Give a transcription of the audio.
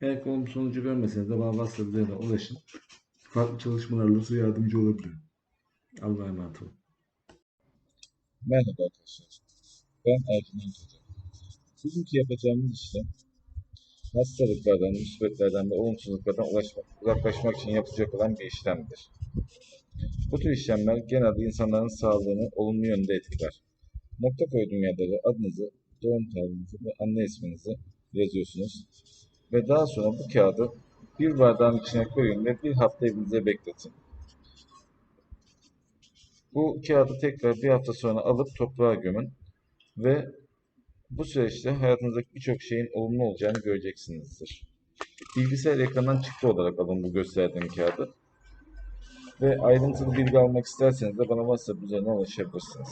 Eğer ki olumlu sonucu görmeseniz de bana WhatsApp ulaşın. Farklı çalışmalarla size yardımcı olabilirim. Allah'a emanet olun. Merhaba arkadaşlar. Ben Ercüment Hoca. Bugünkü yapacağımız işlem hastalıklardan, musibetlerden ve olumsuzluklardan ulaşmak, uzaklaşmak için yapılacak olan bir işlemdir. Bu tür işlemler genelde insanların sağlığını olumlu yönde etkiler. Nokta koyduğum yerlere adınızı, doğum tarihinizi ve anne isminizi yazıyorsunuz. Ve daha sonra bu kağıdı bir bardağın içine koyun ve bir hafta evinizde bekletin. Bu kağıdı tekrar bir hafta sonra alıp toprağa gömün ve bu süreçte hayatınızdaki birçok şeyin olumlu olacağını göreceksinizdir. Bilgisayar ekranından çıktı olarak alın bu gösterdiğim kağıdı. Ve ayrıntılı bilgi almak isterseniz de bana WhatsApp üzerinden ulaşabilirsiniz.